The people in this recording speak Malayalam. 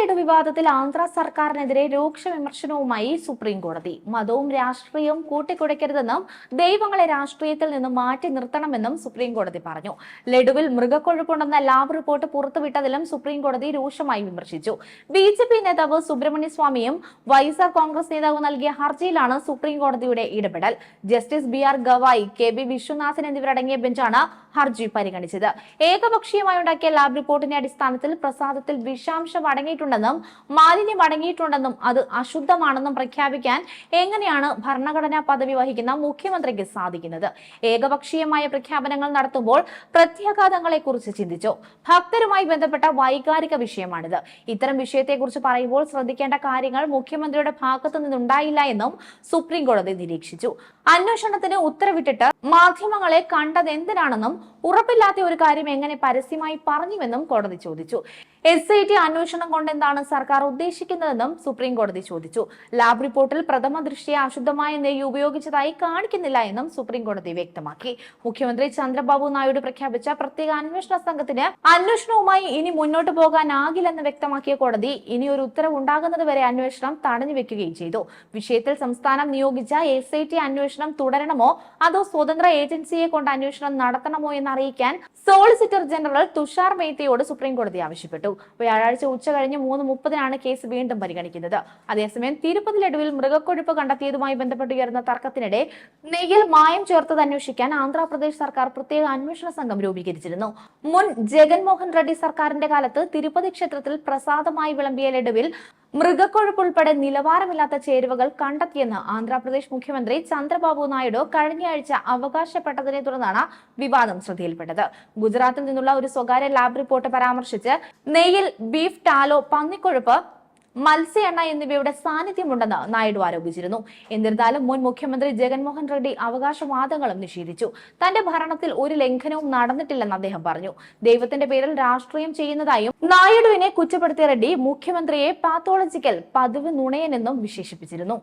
ലഡു വിവാദത്തിൽ ആന്ധ്ര സർക്കാരിനെതിരെ രൂക്ഷ വിമർശനവുമായി സുപ്രീം കോടതി. മതവും രാഷ്ട്രീയവും കൂട്ടിക്കുടയ്ക്കരുതെന്നും ദൈവങ്ങളെ രാഷ്ട്രീയത്തിൽ നിന്ന് മാറ്റി നിർത്തണമെന്നും സുപ്രീം കോടതി പറഞ്ഞു. ലഡുവിൽ മൃഗക്കൊഴുപ്പുണ്ടെന്ന ലാബ് റിപ്പോർട്ട് പുറത്തുവിട്ടതിലും സുപ്രീം കോടതി രൂക്ഷമായി വിമർശിച്ചു. ബി ജെ പി നേതാവ് സുബ്രഹ്മണ്യ സ്വാമിയും വൈഎസ്ആർ കോൺഗ്രസ് നേതാവ് നൽകിയ ഹർജിയിലാണ് സുപ്രീം കോടതിയുടെ ഇടപെടൽ. Justice B R Gavai K B Viswanathan എന്നിവരടങ്ങിയ ബെഞ്ചാണ് ഹർജി പരിഗണിച്ചത്. ഏകപക്ഷീയമായി ഉണ്ടാക്കിയ ലാബ് റിപ്പോർട്ടിന്റെ അടിസ്ഥാനത്തിൽ പ്രസാദത്തിൽ വിഷാംശം അടങ്ങിയിട്ടുണ്ടെന്നും മാലിന്യം അടങ്ങിയിട്ടുണ്ടെന്നും അത് അശുദ്ധമാണെന്നും പ്രഖ്യാപിക്കാൻ എങ്ങനെയാണ് ഭരണഘടനാ പദവി വഹിക്കുന്ന മുഖ്യമന്ത്രിക്ക് സാധിക്കുന്നത്? ഏകപക്ഷീയമായ പ്രഖ്യാപനങ്ങൾ നടത്തുമ്പോൾ പ്രത്യാഘാതങ്ങളെക്കുറിച്ച് ചിന്തിച്ചു. ഭക്തരുമായി ബന്ധപ്പെട്ട വൈകാരിക വിഷയമാണിത്. ഇത്തരം വിഷയത്തെക്കുറിച്ച് പറയുമ്പോൾ ശ്രദ്ധിക്കേണ്ട കാര്യങ്ങൾ മുഖ്യമന്ത്രിയുടെ ഭാഗത്തു നിന്നുണ്ടായില്ല എന്നും സുപ്രീം കോടതി നിരീക്ഷിച്ചു. അന്വേഷണത്തിന് ഉത്തരവിട്ടിട്ട് മാധ്യമങ്ങളെ കണ്ടത് എന്തിനാണെന്നും ഉറപ്പില്ലാത്ത ഒരു കാര്യം എങ്ങനെ പരസ്യമായി പറഞ്ഞുവെന്നും കോടതി ചോദിച്ചു. എസ് ഐ ടി അന്വേഷണം കൊണ്ട് എന്താണ് സർക്കാർ ഉദ്ദേശിക്കുന്നതെന്നും സുപ്രീം കോടതി ചോദിച്ചു. ലാബ് റിപ്പോർട്ടിൽ പ്രഥമ ദൃഷ്ടിയെ അശുദ്ധമായ നെയ്യ് ഉപയോഗിച്ചതായി കാണിക്കുന്നില്ല എന്നും സുപ്രീം കോടതി വ്യക്തമാക്കി. മുഖ്യമന്ത്രി ചന്ദ്രബാബു നായിഡു പ്രഖ്യാപിച്ച പ്രത്യേക അന്വേഷണ സംഘത്തിന് അന്വേഷണവുമായി ഇനി മുന്നോട്ട് പോകാനാകില്ലെന്ന് വ്യക്തമാക്കിയ കോടതി ഇനി ഒരു ഉത്തരവ് ഉണ്ടാകുന്നതുവരെ അന്വേഷണം തടഞ്ഞു വെക്കുകയും ചെയ്തു. വിഷയത്തിൽ സംസ്ഥാനം നിയോഗിച്ച എസ് ഐ ടി അന്വേഷണം തുടരണമോ അതോ ഏജൻസിയെ കൊണ്ട് അന്വേഷണം നടത്തണമോ എന്ന് അറിയിക്കാൻ സോളിസിറ്റർ ജനറൽ തുഷാർ മേത്തയോട് സുപ്രീം കോടതി ആവശ്യപ്പെട്ടു വ്യാഴാഴ്ച ഉച്ച കഴിഞ്ഞ് മൂന്ന് മുപ്പതിനാണ് കേസ് വീണ്ടും പരിഗണിക്കുന്നത്. അതേസമയം തിരുപ്പതി ലഡുവിൽ മൃഗക്കൊഴുപ്പ് കണ്ടെത്തിയതുമായി ബന്ധപ്പെട്ട് ഉയർന്ന തർക്കത്തിനിടെ നെയ്യിൽ മായം ചേർത്തത് അന്വേഷിക്കാൻ ആന്ധ്രാപ്രദേശ് സർക്കാർ പ്രത്യേക അന്വേഷണ സംഘം രൂപീകരിച്ചിരുന്നു. മുൻ ജഗൻമോഹൻ റെഡ്ഡി സർക്കാരിന്റെ കാലത്ത് തിരുപ്പതി ക്ഷേത്രത്തിൽ പ്രസാദമായി വിളമ്പിയ ലഡുവിൽ മൃഗക്കൊഴുപ്പ് നിലവാരമില്ലാത്ത ചേരുവകൾ കണ്ടെത്തിയെന്ന് ആന്ധ്രാപ്രദേശ് മുഖ്യമന്ത്രി ചന്ദ്രബാബു നായിഡു കഴിഞ്ഞയാഴ്ച അവകാശപ്പെട്ടതിനെ തുടർന്നാണ് വിവാദം ശ്രദ്ധയിൽപ്പെട്ടത്. ഗുജറാത്തിൽ നിന്നുള്ള ഒരു സ്വകാര്യ ലാബ് റിപ്പോർട്ട് പരാമർശിച്ച് നെയ്യിൽ ബീഫ് ടാലോ പന്നിക്കൊഴുപ്പ് മത്സ്യ എണ്ണ എന്നിവയുടെ സാന്നിധ്യമുണ്ടെന്ന് നായിഡു ആരോപിച്ചിരുന്നു. എന്നിരുന്നാലും മുൻ മുഖ്യമന്ത്രി ജഗൻമോഹൻ റെഡ്ഡി അവകാശവാദങ്ങളും നിഷേധിച്ചു. തന്റെ ഭരണത്തിൽ ഒരു ലംഘനവും നടന്നിട്ടില്ലെന്ന് അദ്ദേഹം പറഞ്ഞു. ദൈവത്തിന്റെ പേരിൽ രാഷ്ട്രീയം ചെയ്യുന്നതായും നായിഡുവിനെ കുറ്റപ്പെടുത്തിയ റെഡ്ഡി മുഖ്യമന്ത്രിയെ പാത്തോളജിക്കൽ പതിവ് നുണയനെന്നും വിശേഷിപ്പിച്ചിരുന്നു.